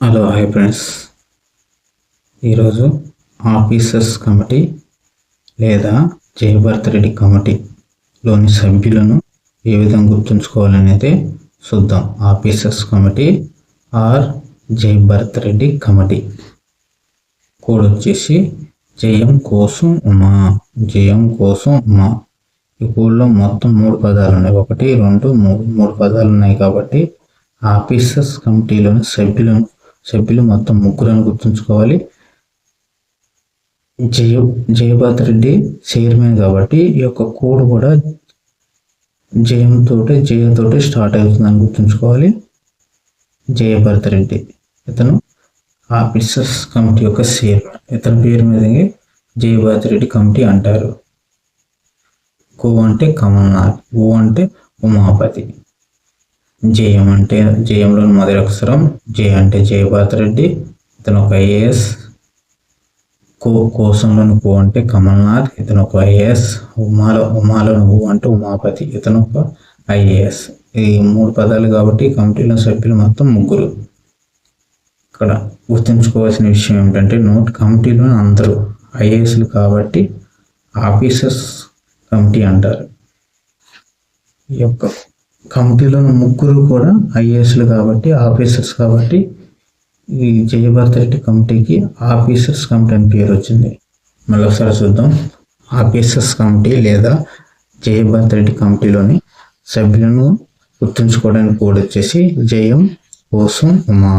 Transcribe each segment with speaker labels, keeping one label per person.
Speaker 1: Hello hi friends ఈరోజు officers committee లేదా జయభరత్ రెడ్డి కమిటీలోని సభ్యులను ఏ విధంగా గుర్తుంచుకోవాలనేది చూద్దాం. Officers committee or Jayabharat Reddy committee. Code వచ్చేసి జయం కోసం ఉమా జయం కోసం ఉమా ఈ కోడ్లో మొత్తం మూడు పదాలు ఉన్నాయి. ఒకటి రెండు మూడు మూడు పదాలు ఉన్నాయి కాబట్టి ఆఫీసర్స్ కమిటీలోని సభ్యులను సభ్యులు మొత్తం ముగ్గురని గుర్తుంచుకోవాలి. జయ జయభాత్ రెడ్డి చైర్మన్ కాబట్టి ఈ యొక్క కోడ్ కూడా జయంతో జయతోటి స్టార్ట్ అవుతుందని గుర్తుంచుకోవాలి. జయభరత్ రెడ్డి ఇతను ఆఫీసర్స్ కమిటీ యొక్క చైర్మన్. ఇతని పేరు మీద జయభారత్ రెడ్డి కమిటీ అంటారు. కో అంటే కమల్నాథ్ ఓ అంటే ఉమాపతి. జేఎం అంటే జేఎంలోని మొదటి అక్షరం జే అంటే జయభారత్ రెడ్డి ఇతను ఒక ఐఏఎస్ కో కోసంలోని కో అంటే కమల్నాథ్ ఇతను ఒక ఐఏఎస్ ఉమాలో ఉమాలోని ఊ అంటే ఉమాపతి ఇతను ఒక ఐఏఎస్. ఈ మూడు పదాలు కాబట్టి కమిటీలో సభ్యులు మొత్తం ముగ్గురు. ఇక్కడ గుర్తుంచుకోవాల్సిన విషయం ఏమిటంటే నోట్ కమిటీలోని అందరూ ఐఏఎస్లు కాబట్టి ఆఫీసర్స్ కమిటీ అంటారు. ఈ యొక్క కమిటీలోని ముగ్గురు కూడా ఐఏఎస్లు కాబట్టి ఆఫీసర్స్ కాబట్టి ఈ జయభారత్ రెడ్డి కమిటీకి ఆఫీసర్స్ కమిటీ అని పేరు వచ్చింది. మళ్ళీ ఒకసారి చూద్దాం. ఆఫీసర్స్ కమిటీ లేదా జయభారత్ రెడ్డి కమిటీలోని సభ్యులను గుర్తుంచుకోవడానికి కోడ్ వచ్చేసి జయం కోసం ఉమా.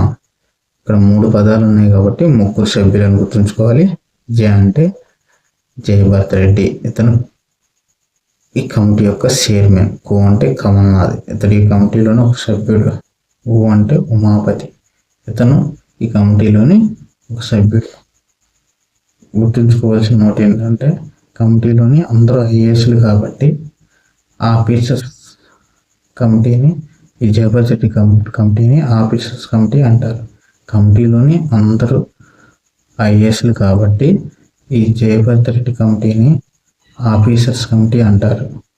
Speaker 1: ఇక్కడ మూడు పదాలు ఉన్నాయి కాబట్టి ముగ్గురు సభ్యులను గుర్తుంచుకోవాలి. జయ అంటే జయభారత్ రెడ్డి. ఇతను ఈ కమిటీ యొక్క చైర్మన్ కో అంటే కమల్నాథ్. ఇతడు ఈ కమిటీలోని ఒక సభ్యుడు. ఊ అంటే ఉమాపతి. ఇతను ఈ కమిటీలోని ఒక సభ్యుడు. గుర్తుంచుకోవాల్సిన నోట్ ఏంటంటే కమిటీలోని అందరూ ఐఏఎస్లు కాబట్టి ఆఫీసర్స్ కమిటీని ఈ జయపతి కమిటీని ఆఫీసర్స్ కమిటీ అంటారు. కమిటీలోని అందరూ ఐఏఎస్లు కాబట్టి ఈ జయభద్రెడ్డి కమిటీని ఆఫీసర్స్ కమిటీ అంటారు.